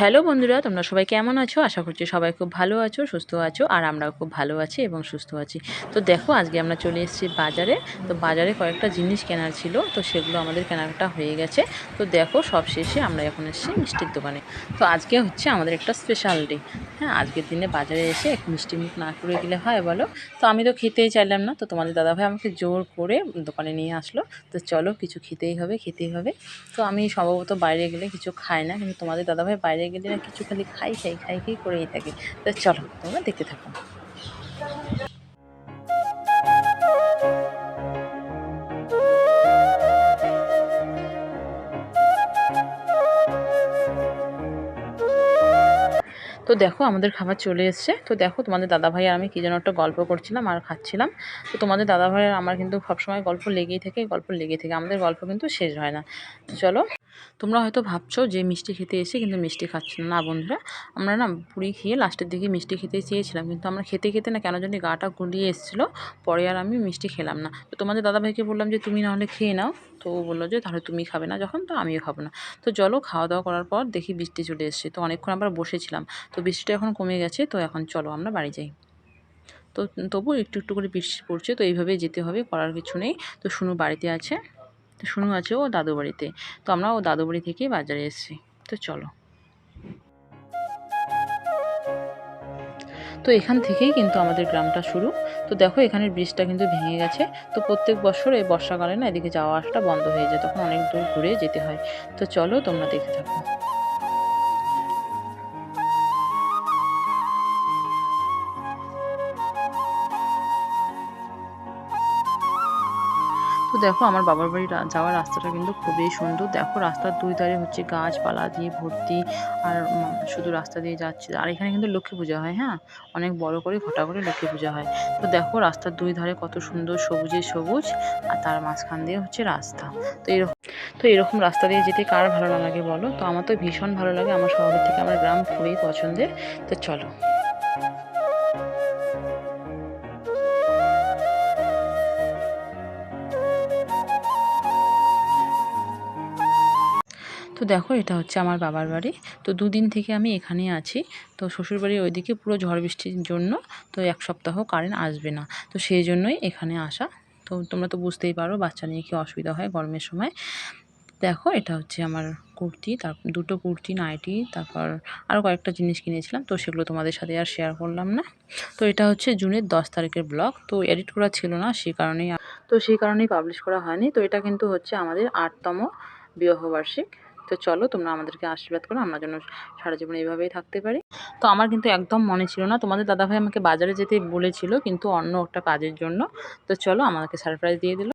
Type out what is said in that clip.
Hello বন্ধুরা, তোমরা সবাই কেমন আছো? আশা করছি সবাই খুব ভালো আছো, সুস্থ আছো, আর আমরাও খুব ভালো আছি এবং সুস্থ আছি। তো দেখো, আজকে আমরা চলে এসেছি বাজারে। তো বাজারে কয়েকটা জিনিস কেনার ছিল, তো সেগুলো আমাদের কেনাকাটা হয়ে গেছে। তো দেখো সব শেষে আমরা এখন এসেছি মিষ্টির দোকানে। তো আজকে হচ্ছে আমাদের একটা স্পেশাল ডে হ্যাঁ আজকের দিনে বাজারে এসে একটু মিষ্টি মুখ না করে গেলে হয় বলো? তো আমি তো খেতেই চাইলাম না, তো তোমাদের দাদাভাই আমাকে জোর করে দোকানে নিয়ে আসলো। তো চলো, কিছু খেতেই হবে খেতেই হবে। তো আমি সম্ভবত বাইরে গেলে কিছু খাই না, কিন্তু তোমাদের দাদাভাই বাইরে গেলে না কিছু খালি খাই খাই খাই খাই করেই থাকে। তো চলো, তোমরা দেখতে থাকো। তো দেখো, আমাদের খাবার চলে এসছে। তো দেখো, তোমাদের দাদাভাই আর আমি কী যেন একটা গল্প করছিলাম আর খাচ্ছিলাম। তো তোমাদের দাদাভাই আর আমার কিন্তু সবসময় গল্প লেগেই থাকে, গল্প লেগেই থাকে। আমাদের গল্প কিন্তু শেষ হয় না। চলো তোমরা হয়তো ভাবছ যে মিষ্টি খেতে এসে কিন্তু মিষ্টি খাচ্ছি না। না, বন্ধুরা, আমরা না পুরি খেয়ে লাস্টের দিকে মিষ্টি খেতে চেয়েছিলাম, কিন্তু আমরা খেতে খেতে না কেন জানি গাটা গুলিয়ে এসেছিল, পরে আর আমি মিষ্টি খেলাম না। তো তোমাদের দাদাভাইকে বললাম যে, তুমি নাহলে খেয়ে নাও। তো ও বলল যে, তাহলে তুমি খাবে না যখন, তো আমিও খাব না। তো চলো খাওয়া দাওয়া করার পর দেখি বৃষ্টি চলে এসছে। তো অনেকক্ষণ আবার বসেছিলাম, তো বৃষ্টিটা এখন কমে গেছে, তো এখন চলো আমরা বাড়ি যাই। তো তবু একটু একটু করে বৃষ্টি পড়ছে, তো এইভাবেই যেতে হবে, করার কিছু নেই। তো শুনু বাড়িতে আছে। তো শুনু আছে ও দাদু বাড়িতে। তো আমরা ও দাদু বাড়ি থেকেই বাজারে এসেছি। তো চলো। তো এখান থেকেই কিন্তু আমাদের গ্রামটা শুরু। তো দেখো এখানের ব্রিজটা কিন্তু ভেঙে গেছে। তো প্রত্যেক বছর এই বর্ষাকালে না এদিকে যাওয়া আসাটা বন্ধ হয়ে যায়। তখন অনেক দূর ঘুরে যেতে হয়। তো চলো তোমরা দেখে থাকো। তো দেখো, আমার বাবার বাড়ি যাওয়ার রাস্তাটা কিন্তু খুবই সুন্দর। দেখো, রাস্তার দুই ধারে হচ্ছে গাছপালা দিয়ে ভর্তি আর শুধু রাস্তা দিয়ে যাচ্ছে। আর এখানে কিন্তু লক্ষ্মী পূজা হয় হ্যাঁ? অনেক বড় করে, ঘটা করে লক্ষ্মী পূজা হয়। তো দেখো, রাস্তার দুই ধারে কত সুন্দর সবুজে সবুজ আর তার মাঝখান দিয়ে হচ্ছে রাস্তা। তো এরকম তো এরকম রাস্তা দিয়ে যেতে কার ভালো না লাগে বলো? তো আমার তো ভীষণ ভালো লাগে। আমার শহরের থেকে আমার গ্রাম খুবই পছন্দের। তো চলো। তো দেখো, এটা হচ্ছে আমার বাবার বাড়ি। তো দুদিন থেকে আমি এখানে আছি। তো শ্বশুরবাড়ির ওইদিকে পুরো ঝড় বৃষ্টির জন্য তো এক সপ্তাহ কারেন্ট আসবে না। তো সেই জন্যই এখানে আসা। তো তোমরা তো বুঝতেই পারো, বাচ্চা নিয়ে কি অসুবিধা হয় গরমের সময়। দেখো, এটা হচ্ছে আমার কুর্তি, তার দুটো কুর্তি, নাইটি, তারপর আরও কয়েকটা জিনিস কিনেছিলাম। তো সেগুলো তোমাদের সাথে আর শেয়ার করলাম না। তো এটা হচ্ছে জুনের দশ তারিখের ব্লগ তো এডিট করা ছিল না সেই কারণেই তো সেই কারণেই পাবলিশ করা হয়নি। তো এটা কিন্তু হচ্ছে আমাদের আটতম বিবাহবার্ষিক তো চলো তোমরা আমাদেরকে আশীর্বাদ করো, আমরা যেন সারা জীবন এইভাবেই থাকতে পারি। তো আমার কিন্তু একদম মনে ছিল না, তোমাদের দাদাভাই আমাকে বাজারে যেতে বলেছিল, কিন্তু অন্য একটা কাজের জন্য। তো চলো আমাকে সারপ্রাইজ দিয়ে দিল।